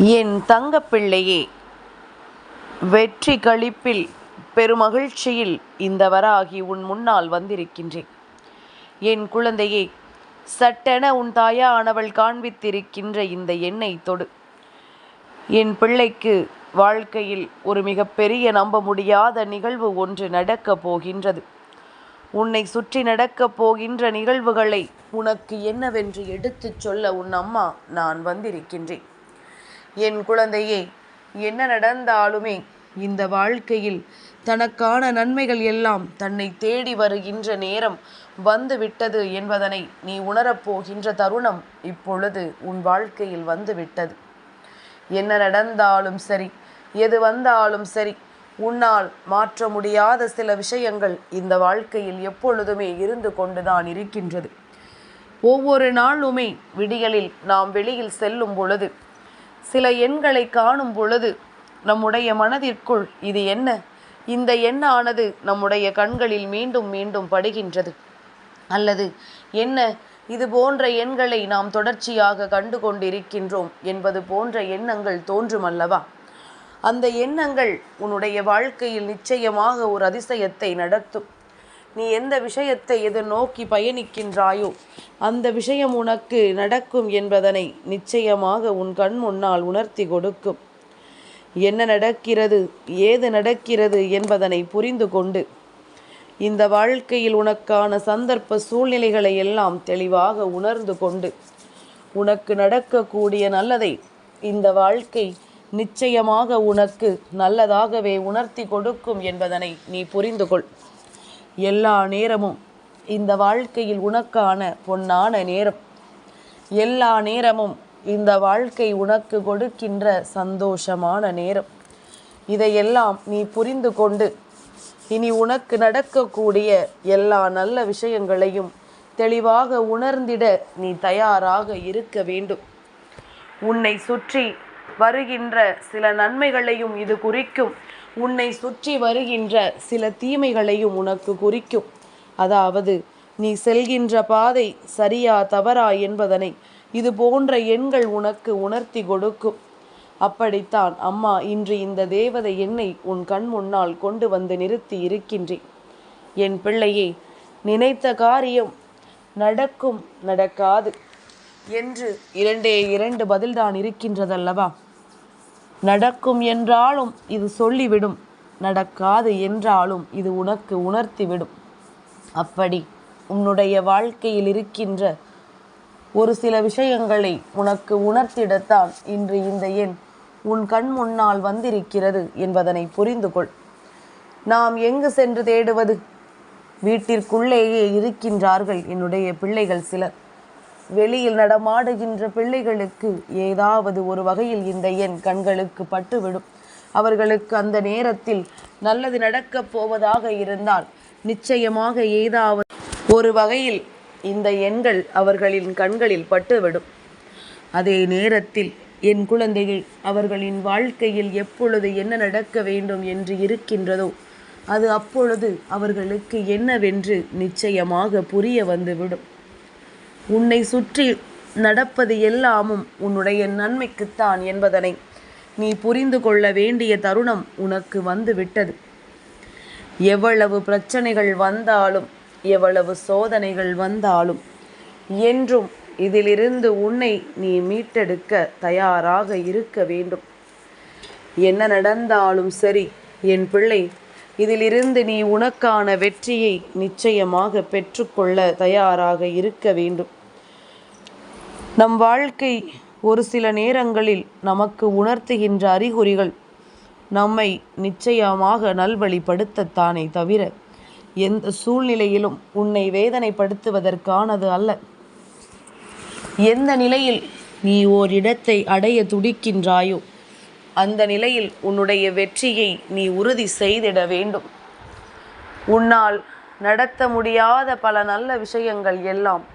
என் தங்கப்பிள்ளையே வெற்றி களிப்பில் பெருமகிழ்ச்சியில் இந்த வராகி உன் முன்னால் வந்திருக்கின்றேன். என் குழந்தையே சட்டென உன் தாயானவள் காண்பித்திருக்கின்ற இந்த எண்ணெய் தொடு. என் பிள்ளைக்கு வாழ்க்கையில் ஒரு மிகப்பெரிய நம்ப முடியாத நிகழ்வு ஒன்று நடக்கப் போகின்றது. உன்னை சுற்றி நடக்கப் போகின்ற நிகழ்வுகளை உனக்கு என்னவென்று எடுத்துச் சொல்ல உன் அம்மா நான் வந்திருக்கின்றேன். என் குழந்தையே என்ன நடந்தாலுமே இந்த வாழ்க்கையில் தனக்கான நன்மைகள் எல்லாம் தன்னை தேடி வருகின்ற நேரம் வந்துவிட்டது என்பதனை நீ உணரப்போகின்ற தருணம் இப்பொழுது உன் வாழ்க்கையில் வந்து விட்டது என்ன நடந்தாலும் சரி எது வந்தாலும் சரி உன்னால் மாற்ற முடியாத சில விஷயங்கள் இந்த வாழ்க்கையில் எப்பொழுதுமே இருந்து கொண்டுதான் இருக்கின்றது. ஒவ்வொரு நாளுமே விடியலில் நாம் வெளியில் செல்லும் பொழுது சில எண்களை காணும் பொழுது நம்முடைய மனதிற்குள் இது என்ன? இந்த எண்ணானது நம்முடைய கண்களில் மீண்டும் மீண்டும் படுகின்றது. அல்லது என்ன? இது போன்ற எண்களை நாம் தொடர்ச்சியாக கண்டு கொண்டிருக்கின்றோம் என்பது போன்ற எண்ணங்கள் தோன்றும் அல்லவா அந்த எண்ணங்கள் உன்னுடைய வாழ்க்கையில் நிச்சயமாக ஒரு அதிசயத்தை நடத்தும். நீ எந்த விஷயத்தை எதிர்நோக்கி பயணிக்கின்றாயோ அந்த விஷயம் உனக்கு நடக்கும் என்பதனை நிச்சயமாக உன் கண் முன்னால் உணர்த்தி கொடுக்கும். என்ன நடக்கிறது ஏது நடக்கிறது என்பதனை புரிந்து கொண்டு இந்த வாழ்க்கையில் உனக்கான சந்தர்ப்ப சூழ்நிலைகளை எல்லாம் தெளிவாக உணர்ந்து கொண்டு உனக்கு நடக்கக்கூடிய நல்லதை இந்த வாழ்க்கை நிச்சயமாக உனக்கு நல்லதாகவே உணர்த்தி கொடுக்கும் என்பதனை நீ புரிந்து கொள். எல்லா நேரமும். இந்த வாழ்க்கையில் உனக்கான பொன்னான நேரம். எல்லா நேரமும் இந்த வாழ்க்கை உனக்கு கொடுக்கின்ற சந்தோஷமான நேரம். இதையெல்லாம் நீ புரிந்து கொண்டு இனி உனக்கு நடக்கக்கூடிய எல்லா நல்ல விஷயங்களையும் தெளிவாக உணர்ந்திட நீ தயாராக இருக்க வேண்டும். உன்னை சுற்றி வருகின்ற சில நன்மைகளையும் இது குறிக்கும். உன்னை சுற்றி வருகின்ற சில தீமைகளையும் உனக்கு குறிக்கும். அதாவது நீ செல்கின்ற பாதை சரியா தவறா என்பதனை இது போன்ற எண்கள் உனக்கு உணர்த்தி கொடுக்கும். அப்படித்தான் அம்மா இன்று இந்த தேவதை எண்ணை உன் கண் முன்னால் கொண்டு வந்து நிறுத்தி இருக்கின்றேன். என் பிள்ளையே நினைத்த காரியம் நடக்கும் நடக்காது என்று இரண்டே இரண்டு பதில்தான் இருக்கின்றதல்லவா? நடக்கும் என்றாலும் இது சொல்லிவிடும். நடக்காது என்றாலும் இது உனக்கு உணர்த்திவிடும். அப்படி உன்னுடைய வாழ்க்கையில் இருக்கின்ற ஒரு சில விஷயங்களை உனக்கு உணர்த்திடத்தான் இன்று இந்த எண் உன் கண் முன்னால் வந்திருக்கிறது என்பதனை புரிந்து கொள் நாம் எங்கு சென்று தேடுவது? வீட்டிற்குள்ளேயே இருக்கின்றார்கள் என்னுடைய பிள்ளைகள் சிலர். வெளியில் நடமாடுகின்ற பிள்ளைகளுக்கு ஏதாவது ஒரு வகையில் இந்த எண் கண்களுக்கு பட்டுவிடும். அவர்களுக்கு அந்த நேரத்தில் நல்லது நடக்கப் போவதாக இருந்தால் நிச்சயமாக ஏதாவது ஒரு வகையில் இந்த எண்கள் அவர்களின் கண்களில் பட்டுவிடும். அதே நேரத்தில் என் குழந்தைகள் அவர்களின் வாழ்க்கையில் எப்பொழுது என்ன நடக்க வேண்டும் என்று இருக்கின்றதோ அது அப்பொழுது அவர்களுக்கு என்னவென்று நிச்சயமாக புரிய வந்துவிடும். உன்னை சுற்றி நடப்பது எல்லாமும் உன்னுடைய நன்மைக்குத்தான் என்பதனை நீ புரிந்து கொள்ள வேண்டிய தருணம் உனக்கு வந்து விட்டது எவ்வளவு பிரச்சனைகள் வந்தாலும் எவ்வளவு சோதனைகள் வந்தாலும் என்றும் இதிலிருந்து உன்னை நீ மீட்டெடுக்க தயாராக இருக்க வேண்டும். என்ன நடந்தாலும் சரி என் பிள்ளை இதிலிருந்து நீ உனக்கான வெற்றியை நிச்சயமாக பெற்றுக்கொள்ள தயாராக இருக்க வேண்டும். நம் வாழ்க்கை ஒரு சில நேரங்களில் நமக்கு உணர்த்துகின்ற அறிகுறிகள் நம்மை நிச்சயமாக நல்வழிப்படுத்தத்தானே தவிர எந்த சூழ்நிலையிலும் உன்னை வேதனைப்படுத்துவதற்கானது அல்ல. எந்த நிலையில் நீ ஓரிடத்தை அடைய துடிக்கின்றாயோ அந்த நிலையில் உன்னுடைய வெற்றியை நீ உறுதி செய்திட வேண்டும். உன்னால் நடத்த முடியாத பல நல்ல விஷயங்கள் எல்லாம்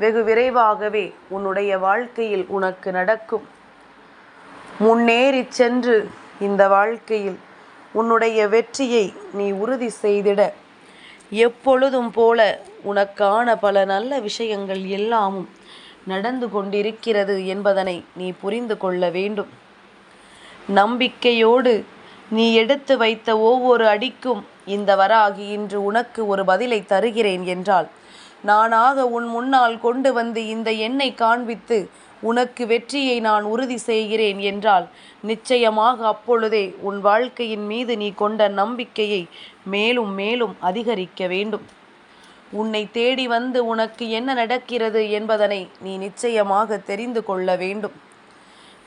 வெகு விரைவாகவே உன்னுடைய வாழ்க்கையில் உனக்கு நடக்கும். முன்னேறி சென்று இந்த வாழ்க்கையில் உன்னுடைய வெற்றியை நீ உறுதி செய்திட. எப்பொழுதும் போல உனக்கான பல நல்ல விஷயங்கள் எல்லாமும் நடந்து கொண்டிருக்கிறது என்பதனை நீ புரிந்து கொள்ள வேண்டும். நம்பிக்கையோடு நீ எடுத்து வைத்த ஒவ்வொரு அடிக்கும் இந்த வராகி இன்று உனக்கு ஒரு பதிலை தருகிறேன் என்றால் நானாக உன் முன்னால் கொண்டு வந்து இந்த எண்ணை காண்பித்து உனக்கு வெற்றியை நான் உறுதி செய்கிறேன் என்றால் நிச்சயமாக அப்பொழுதே உன் வாழ்க்கையின் மீது நீ கொண்ட நம்பிக்கையை மேலும் மேலும் அதிகரிக்க வேண்டும். உன்னை தேடி வந்து உனக்கு என்ன நடக்கிறது என்பதனை நீ நிச்சயமாக தெரிந்து கொள்ள வேண்டும்.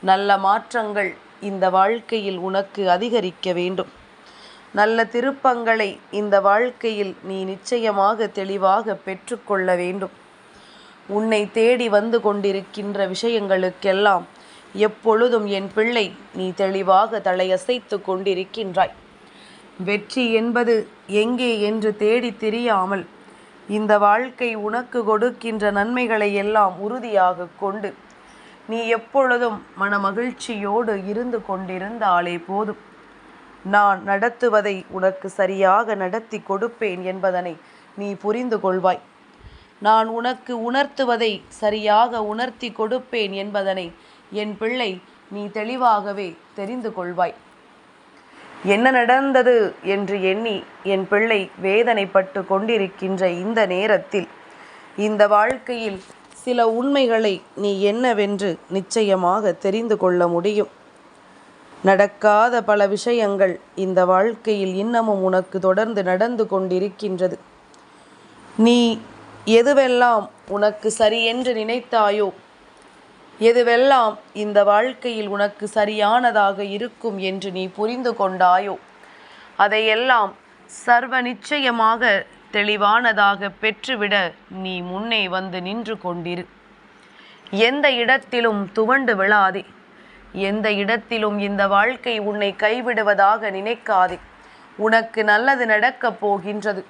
நல்ல மாற்றங்கள் இந்த வாழ்க்கையில் உனக்கு அதிகரிக்க வேண்டும். நல்ல திருப்பங்களை இந்த வாழ்க்கையில் நீ நிச்சயமாக தெளிவாக பெற்றுக்கொள்ள வேண்டும். உன்னை தேடி வந்து கொண்டிருக்கின்ற விஷயங்களுக்கெல்லாம் எப்பொழுதும் என் பிள்ளை நீ தெளிவாக தலையசைத்து கொண்டிருக்கின்றாய். வெற்றி என்பது எங்கே என்று தேடி தெரியாமல் இந்த வாழ்க்கை உனக்கு கொடுக்கின்ற நன்மைகளை எல்லாம் உறுதியாக கொண்டு நீ எப்பொழுதும் மனமகிழ்ச்சியோடு இருந்து கொண்டிருந்தாலே போதும். நான் நடத்துவதை உனக்கு சரியாக நடத்தி கொடுப்பேன் என்பதனை நீ புரிந்து கொள்வாய். நான் உனக்கு உணர்த்துவதை சரியாக உணர்த்தி கொடுப்பேன் என்பதனை என் பிள்ளை நீ தெளிவாகவே தெரிந்து கொள்வாய். என்ன நடந்தது என்று எண்ணி என் பிள்ளை வேதனைப்பட்டு கொண்டிருக்கின்ற இந்த நேரத்தில் இந்த வாழ்க்கையில் சில உண்மைகளை நீ என்னவென்று நிச்சயமாக தெரிந்து கொள்ள முடியும். நடக்காத பல விஷயங்கள் இந்த வாழ்க்கையில் இன்னமும் உனக்கு தொடர்ந்து நடந்து கொண்டிருக்கின்றது. நீ எதுவெல்லாம் உனக்கு சரி என்று நினைத்தாயோ எதுவெல்லாம் இந்த வாழ்க்கையில் உனக்கு சரியானதாக இருக்கும் என்று நீ புரிந்து கொண்டாயோ அதையெல்லாம் சர்வ நிச்சயமாக தெளிவானதாக பெற்றுவிட நீ முன்னே வந்து நின்று கொண்டிரு. எந்த இடத்திலும் துவண்டு விழாதே. எந்த இடத்திலும் இந்த வாழ்க்கை உன்னை கைவிடுவதாக நினைக்காதே. உனக்கு நல்லது நடக்கப் போகின்றது.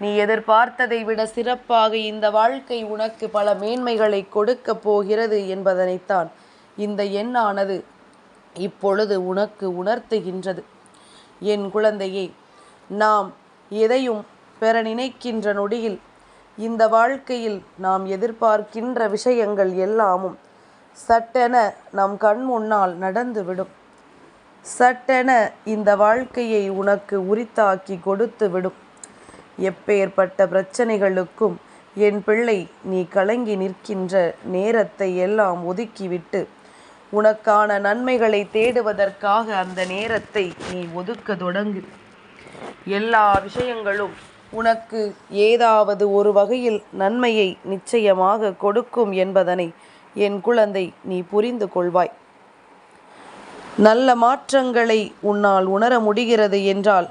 நீ எதிர்பார்த்ததை விட சிறப்பாக இந்த வாழ்க்கை உனக்கு பல மேன்மைகளை கொடுக்கப் போகிறது என்பதனைத்தான் இந்த எண்ணானது இப்பொழுது உனக்கு உணர்த்துகின்றது. என் குழந்தையே நாம் எதையும் பெற நினைக்கின்ற நொடியில் இந்த வாழ்க்கையில் நாம் எதிர்பார்க்கின்ற விஷயங்கள் எல்லாமும் சட்டென நம் கண் முன்னால் நடந்துவிடும். சட்டென இந்த வாழ்க்கையை உனக்கு உரித்தாக்கி கொடுத்து விடும் எப்பேற்பட்ட பிரச்சனைகளுக்கும் என் பிள்ளை நீ கலங்கி நிற்கின்ற நேரத்தை எல்லாம் ஒதுக்கிவிட்டு உனக்கான நன்மைகளை தேடுவதற்காக அந்த நேரத்தை நீ ஒதுக்க தொடங்கு. எல்லா விஷயங்களும் உனக்கு ஏதாவது ஒரு வகையில் நன்மையை நிச்சயமாக கொடுக்கும் என்பதனை என் குழந்தை நீ புரிந்து கொள்வாய். நல்ல மாற்றங்களை உன்னால் உணர முடிகிறது என்றால்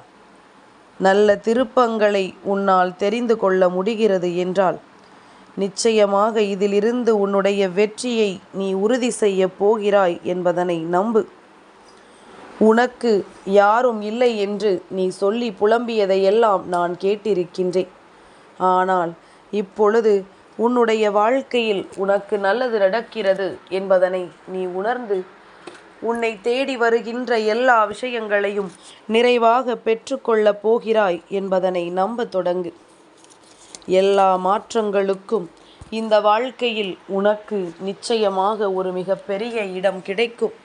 நல்ல திருப்பங்களை உன்னால் தெரிந்து கொள்ள முடிகிறது என்றால் நிச்சயமாக இதிலிருந்து உன்னுடைய வெற்றியை நீ உறுதி செய்ய போகிறாய் என்பதனை நம்பு. உனக்கு யாரும் இல்லை என்று நீ சொல்லி புலம்பியதையெல்லாம் நான் கேட்டிருக்கின்றேன். ஆனால் இப்பொழுது உன்னுடைய வாழ்க்கையில் உனக்கு நல்லது நடக்கிறது என்பதனை நீ உணர்ந்து உன்னை தேடி வருகின்ற எல்லா விஷயங்களையும் நிறைவாக பெற்றுக்கொள்ளப் போகிறாய் என்பதனை நம்ப தொடங்கு. எல்லா மாற்றங்களுக்கும் இந்த வாழ்க்கையில் உனக்கு நிச்சயமாக ஒரு மிகப்பெரிய இடம் கிடைக்கும்.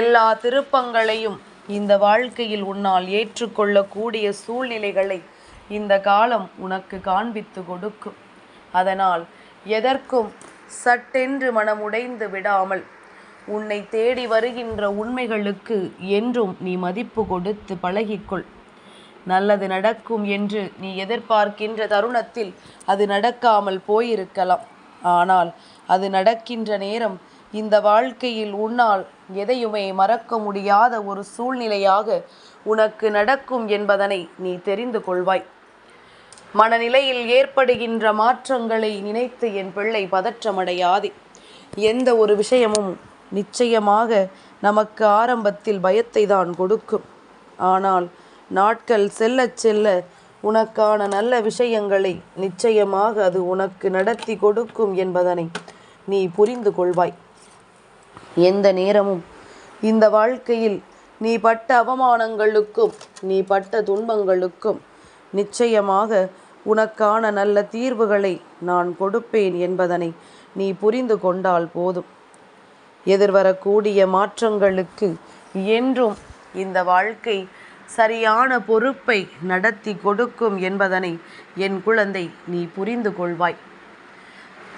எல்லா திருப்பங்களையும் இந்த வாழ்க்கையில் உன்னால் ஏற்றுக்கொள்ளக்கூடிய சூழ்நிலைகளை இந்த காலம் உனக்கு காண்பித்து கொடுக்கும். அதனால் எதற்கும் சட்டென்று மனமுடைந்து விடாமல் உன்னை தேடி வருகின்ற உண்மைகளுக்கு என்றும் நீ மதிப்பு கொடுத்து பழகிக்கொள். நல்லது நடக்கும் என்று நீ எதிர்பார்க்கின்ற தருணத்தில் அது நடக்காமல் போயிருக்கலாம். ஆனால் அது நடக்கின்ற நேரம் இந்த வாழ்க்கையில் உன்னால் எதையுமே மறக்க முடியாத ஒரு சூழ்நிலையாக உனக்கு நடக்கும் என்பதனை நீ தெரிந்து கொள்வாய். மனநிலையில் ஏற்படுகின்ற மாற்றங்களை நினைத்து என் பிள்ளை பதற்றமடையாதே. எந்த ஒரு விஷயமும் நிச்சயமாக நமக்கு ஆரம்பத்தில் பயத்தை தான் கொடுக்கும். ஆனால் நாட்கள் செல்ல செல்ல உனக்கான நல்ல விஷயங்களை நிச்சயமாக அது உனக்கு நடத்தி கொடுக்கும் என்பதனை நீ புரிந்து கொள்வாய். எந்த நேரமும் இந்த வாழ்க்கையில் நீ பட்ட அவமானங்களுக்கும் நீ பட்ட துன்பங்களுக்கும் நிச்சயமாக உனக்கான நல்ல தீர்வுகளை நான் கொடுப்பேன் என்பதனை நீ புரிந்து கொண்டால் போதும். எதிர்வரக்கூடிய மாற்றங்களுக்கு என்றும் இந்த வாழ்க்கை சரியான பொறுப்பை நடத்தி கொடுக்கும் என்பதனை என் குழந்தை நீ புரிந்து கொள்வாய்.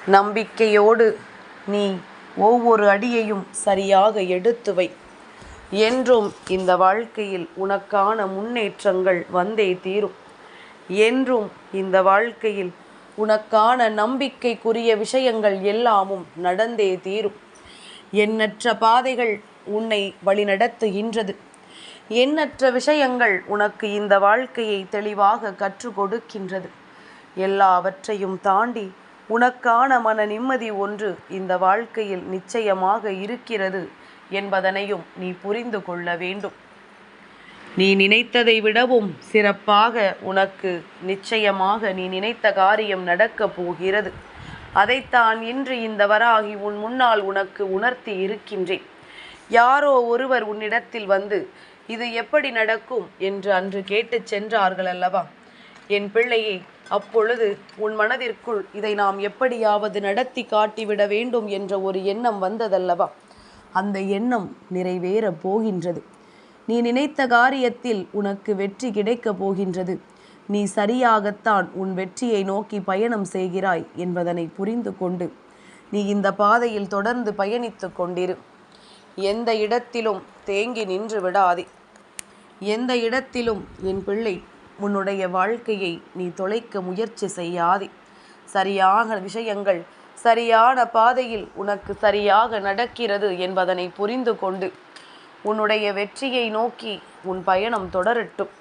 நம்பிக்கையோடு நீ ஒவ்வொரு அடியையும் சரியாக எடுத்து வை. என்றும் இந்த வாழ்க்கையில் உனக்கான முன்னேற்றங்கள் வந்தே தீரும். என்றும் இந்த வாழ்க்கையில் உனக்கான நம்பிக்கைக்குரிய விஷயங்கள் எல்லாமும் நடந்தே தீரும். எண்ணற்ற பாதைகள் உன்னை வழிநடத்துகின்றது. எண்ணற்ற விஷயங்கள் உனக்கு இந்த வாழ்க்கையை தெளிவாக கற்றுக் கொடுக்கின்றது. எல்லாவற்றையும் தாண்டி உனக்கான மன நிம்மதி ஒன்று இந்த வாழ்க்கையில் நிச்சயமாக இருக்கிறது என்பதனையும் நீ புரிந்து கொள்ள வேண்டும். நீ நினைத்ததை விடவும் சிறப்பாக உனக்கு நிச்சயமாக நீ நினைத்த காரியம் நடக்கப் போகிறது. அதைத்தான் இன்று இந்த வராகி உன் முன்னால் உனக்கு உணர்த்தி இருக்கின்றேன். யாரோ ஒருவர் உன்னிடத்தில் வந்து இது எப்படி நடக்கும்? என்று அன்று கேட்டுச் சென்றார்கள் அல்லவா? என் பிள்ளையை அப்பொழுது உன் மனதிற்குள் இதை நாம் எப்படியாவது நடத்தி காட்டிவிட வேண்டும் என்ற ஒரு எண்ணம் வந்ததல்லவா? அந்த எண்ணம் நிறைவேறப் போகின்றது. நீ நினைத்த காரியத்தில் உனக்கு வெற்றி கிடைக்கப் போகின்றது. நீ சரியாகத்தான் உன் வெற்றியை நோக்கி பயணம் செய்கிறாய் என்பதனை புரிந்து கொண்டு நீ இந்த பாதையில் தொடர்ந்து பயணித்து கொண்டிரு. எந்த இடத்திலும் தேங்கி நின்று விடாதே. எந்த இடத்திலும் என் பிள்ளை உன்னுடைய வாழ்க்கையை நீ தொலைக்க முயற்சி செய்யாதே. சரியான விஷயங்கள் சரியான பாதையில் உனக்கு சரியாக நடக்கிறது என்பதனை புரிந்து கொண்டு உன்னுடைய வெற்றியை நோக்கி உன் பயணம் தொடரட்டும்.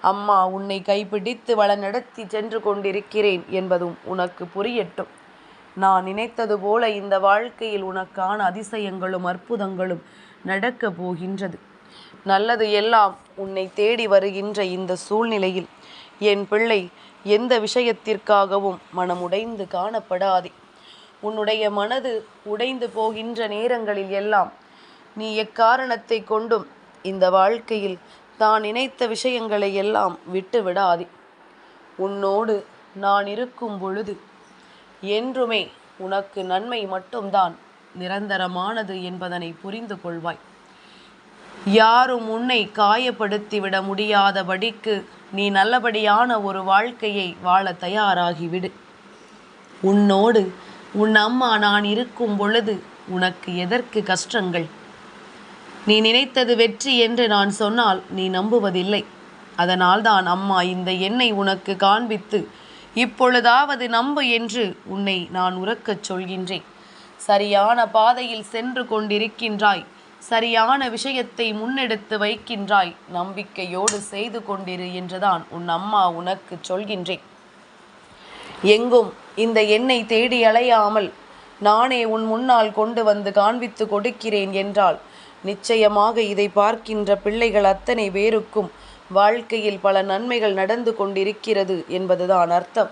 அம்மா உன்னை கைப்பிடித்து வள நடத்தி சென்று கொண்டிருக்கிறேன் என்பதும் உனக்கு புரியட்டும். நான் நினைத்தது போல இந்த வாழ்க்கையில் உனக்கான அதிசயங்களும் அற்புதங்களும் நடக்கப் போகின்றது. நல்லது எல்லாம் உன்னை தேடி வருகின்ற இந்த சூழ்நிலையில் என் பிள்ளை எந்த விஷயத்திற்காகவும் மனமுடைந்து காணப்படாதே. உன்னுடைய மனது உடைந்து போகின்ற நேரங்களில் எல்லாம் நீ எக்காரணத்தை கொண்டும் இந்த வாழ்க்கையில் தான் நினைத்த விஷயங்களை எல்லாம் விட்டு விடாதே உன்னோடு நான் இருக்கும் பொழுது என்றுமே உனக்கு நன்மை மட்டும்தான் நிரந்தரமானது என்பதனை புரிந்து கொள்வாய். யாரும் உன்னை காயப்படுத்திவிட முடியாதபடிக்கு நீ நல்லபடியான ஒரு வாழ்க்கையை வாழ தயாராகிவிடு. உன்னோடு உன் அம்மா நான் இருக்கும் பொழுது உனக்கு எதற்கு கஷ்டங்கள்? நீ நினைத்தது வெற்றி என்று நான் சொன்னால் நீ நம்புவதில்லை. அதனால்தான் அம்மா இந்த எண்ணை உனக்கு காண்பித்து இப்பொழுதாவது நம்பு என்று உன்னை நான் உறக்கச் சொல்கின்றேன். சரியான பாதையில் சென்று கொண்டிருக்கின்றாய் சரியான விஷயத்தை முன்னெடுத்து வைக்கின்றாய் நம்பிக்கையோடு செய்து கொண்டிரு என்றுதான் உன் அம்மா உனக்கு சொல்கின்றேன். எங்கும் இந்த எண்ணை தேடி அலையாமல் நானே உன் முன்னால் கொண்டு வந்து காண்பித்து கொடுக்கிறேன் என்றால் நிச்சயமாக இதை பார்க்கின்ற பிள்ளைகள் அத்தனை பேருக்கும் வாழ்க்கையில் பல நன்மைகள் நடந்து கொண்டிருக்கிறது என்பதுதான் அர்த்தம்.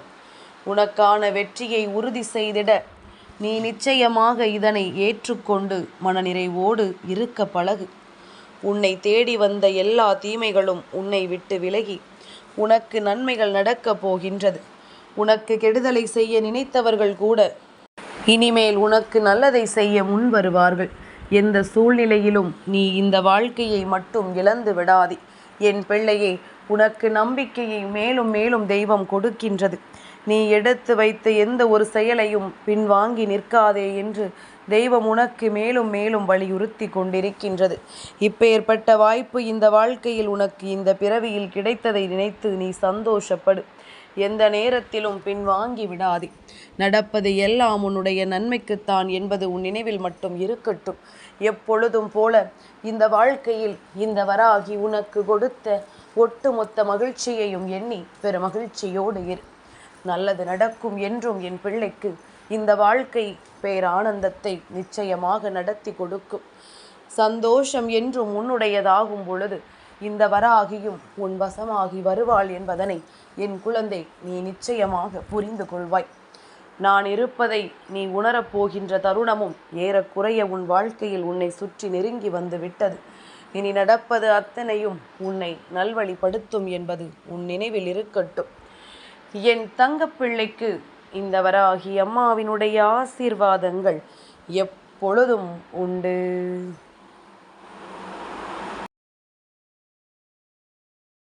உனக்கான வெற்றியை உறுதி செய்திட நீ நிச்சயமாக இதனை ஏற்றுக்கொண்டு மனநிறைவோடு இருக்க பழகு. உன்னை தேடி வந்த எல்லா தீமைகளும் உன்னை விட்டு விலகி உனக்கு நன்மைகள் நடக்கப் போகின்றது. உனக்கு கெடுதலை செய்ய நினைத்தவர்கள் கூட இனிமேல் உனக்கு நல்லதை செய்ய முன் வருவார்கள் எந்த சூழ்நிலையிலும் நீ இந்த வாழ்க்கையை மட்டும் இழந்து விடாதே. என் பிள்ளையே உனக்கு நம்பிக்கையை மேலும் மேலும் தெய்வம் கொடுக்கின்றது. நீ எடுத்து வைத்த எந்த ஒரு செயலையும் பின்வாங்கி நிற்காதே என்று தெய்வம் உனக்கு மேலும் மேலும் வலியுறுத்தி கொண்டிருக்கின்றது. இப்பேற்பட்ட வாய்ப்பு இந்த வாழ்க்கையில் உனக்கு இந்த பிறவியில் கிடைத்ததை நினைத்து நீ சந்தோஷப்படு. எந்த நேரத்திலும் பின்வாங்கி விடாதே. நடப்பது எல்லாம் உன்னுடைய நன்மைக்குத்தான் என்பது உன் நினைவில் மட்டும் இருக்கட்டும். எப்பொழுதும் போல இந்த வாழ்க்கையில் இந்த வராகி உனக்கு கொடுத்த ஒட்டுமொத்த மகிழ்ச்சியையும் எண்ணி பெரு மகிழ்ச்சியோடு இரு. நல்லது நடக்கும் என்றும் என் பிள்ளைக்கு இந்த வாழ்க்கை பேரானந்தத்தை நிச்சயமாக நடத்தி கொடுக்கும். சந்தோஷம் என்றும் உன்னுடையதாகும் பொழுது இந்த வராகியும் உன் வசமாகி வருவாள் என்பதனை என் குழந்தை நீ நிச்சயமாக புரிந்து கொள்வாய். நான் இருப்பதை நீ உணரப்போகின்ற தருணமும் ஏறக்குறைய உன் வாழ்க்கையில் உன்னை சுற்றி நெருங்கி வந்து விட்டது. இனி நடப்பது அத்தனையும் உன்னை நல்வழிப்படுத்தும் என்பது உன் நினைவில் இருக்கட்டும். என் தங்கப்பிள்ளைக்கு இந்த வராகி அம்மாவினுடைய ஆசீர்வாதங்கள் எப்பொழுதும் உண்டு.